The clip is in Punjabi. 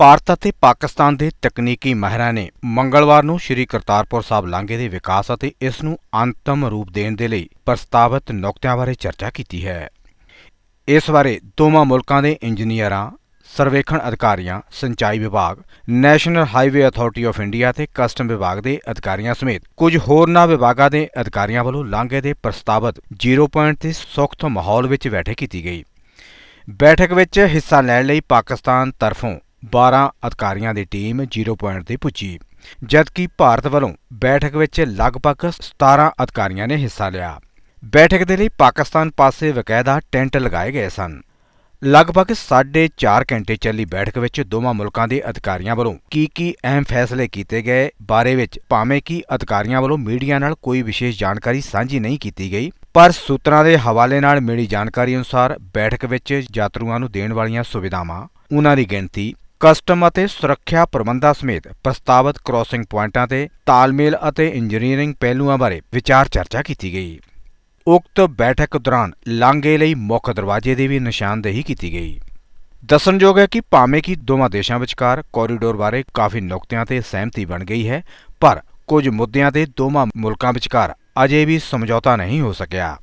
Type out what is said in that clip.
ਭਾਰਤ ਅਤੇ ਪਾਕਿਸਤਾਨ ਦੇ ਤਕਨੀਕੀ ਮਾਹਿਰਾਂ ਨੇ ਮੰਗਲਵਾਰ ਨੂੰ ਸ੍ਰੀ ਕਰਤਾਰਪੁਰ ਸਾਹਿਬ ਲਾਂਘੇ ਦੇ ਵਿਕਾਸ ਅਤੇ ਇਸ ਨੂੰ ਅੰਤਮ ਰੂਪ ਦੇਣ ਦੇ ਲਈ ਪ੍ਰਸਤਾਵਿਤ ਨੁਕਤਿਆਂ ਬਾਰੇ ਚਰਚਾ ਕੀਤੀ ਹੈ। ਇਸ ਬਾਰੇ ਦੋਵਾਂ ਮੁਲਕਾਂ ਦੇ ਇੰਜੀਨੀਅਰਾਂ, ਸਰਵੇਖਣ ਅਧਿਕਾਰੀਆਂ, ਸਿੰਚਾਈ ਵਿਭਾਗ, national highway authority of India ਤੇ ਕਸਟਮ ਵਿਭਾਗ ਦੇ ਅਧਿਕਾਰੀਆਂ ਸਮੇਤ ਕੁਝ ਹੋਰਨਾਂ ਵਿਭਾਗਾਂ ਦੇ ਅਧਿਕਾਰੀਆਂ ਵੱਲੋਂ ਲਾਂਘੇ ਦੇ ਪ੍ਰਸਤਾਵਿਤ ਜ਼ੀਰੋ ਪੁਆਇੰਟ ਤੇ ਸੁਖਤ ਮਾਹੌਲ ਵਿੱਚ ਬੈਠਕ ਕੀਤੀ ਗਈ। ਬੈਠਕ ਵਿੱਚ ਹਿੱਸਾ ਲੈਣ ਲਈ ਪਾਕਿਸਤਾਨ ਤਰਫੋਂ 12 ਅਧਿਕਾਰੀਆਂ ਦੀ ਟੀਮ ਜ਼ੀਰੋ ਪੁਆਇੰਟ ਤੇ ਪੁੱਜੀ, ਜਦਕਿ ਭਾਰਤ ਵੱਲੋਂ ਬੈਠਕ ਵਿੱਚ ਲਗਭਗ 17 ਅਧਿਕਾਰੀਆਂ ਨੇ ਹਿੱਸਾ ਲਿਆ। ਬੈਠਕ ਦੇ ਲਈ ਪਾਕਿਸਤਾਨ ਪਾਸੇ ਵਕਾਇਦਾ ਟੈਂਟ ਲਗਾਏ ਗਏ ਸਨ। ਲਗਭਗ 4.5 ਘੰਟੇ ਚੱਲੀ ਬੈਠਕ ਵਿੱਚ ਦੋਵਾਂ ਮੁਲਕਾਂ ਦੇ ਅਧਿਕਾਰੀਆਂ ਵੱਲੋਂ ਕੀ ਕੀ ਅਹਿਮ ਫੈਸਲੇ ਕੀਤੇ ਗਏ, ਬਾਰੇ ਵਿੱਚ ਭਾਵੇਂ ਕਿ ਅਧਿਕਾਰੀਆਂ ਵੱਲੋਂ ਮੀਡੀਆ ਨਾਲ ਕੋਈ ਵਿਸ਼ੇਸ਼ ਜਾਣਕਾਰੀ ਸਾਂਝੀ ਨਹੀਂ ਕੀਤੀ ਗਈ, ਪਰ ਸੂਤਰਾਂ ਦੇ ਹਵਾਲੇ ਨਾਲ ਮਿਲੀ ਜਾਣਕਾਰੀ ਅਨੁਸਾਰ ਬੈਠਕ ਵਿੱਚ ਯਾਤਰੂਆਂ ਨੂੰ ਦੇਣ ਵਾਲੀਆਂ ਸੁਵਿਧਾਵਾਂ ਉਹਨਾਂ ਦੀ ਗਿਣਤੀ ਕਸਟਮ ਅਤੇ ਸੁਰੱਖਿਆ ਪ੍ਰਬੰਧਾਂ ਸਮੇਤ ਪ੍ਰਸਤਾਵਿਤ ਕ੍ਰਾਸਿੰਗ ਪੁਆਇੰਟਾਂ ਤੇ ਤਾਲਮੇਲ ਅਤੇ ਇੰਜੀਨੀਅਰਿੰਗ ਪਹਿਲੂਆਂ ਬਾਰੇ ਵਿਚਾਰ ਚਰਚਾ ਕੀਤੀ ਗਈ। ਉਕਤ ਬੈਠਕ ਦੌਰਾਨ ਲਾਂਘੇ ਲਈ ਮੁੱਖ ਦਰਵਾਜ਼ੇ ਦੀ ਵੀ ਨਿਸ਼ਾਨਦੇਹੀ ਕੀਤੀ ਗਈ। ਦੱਸਣਯੋਗ ਹੈ ਕਿ ਭਾਵੇਂ ਕਿ ਦੋਵਾਂ ਦੇਸ਼ਾਂ ਵਿਚਕਾਰ ਕੋਰੀਡੋਰ ਬਾਰੇ ਕਾਫੀ ਨੁਕਤਿਆਂ ਤੇ ਸਹਿਮਤੀ ਬਣ ਗਈ ਹੈ, ਪਰ ਕੁਝ ਮੁੱਦਿਆਂ ਤੇ ਦੋਵਾਂ ਮੁਲਕਾਂ ਵਿਚਕਾਰ ਅਜੇ ਵੀ ਸਮਝੌਤਾ ਨਹੀਂ ਹੋ ਸਕਿਆ।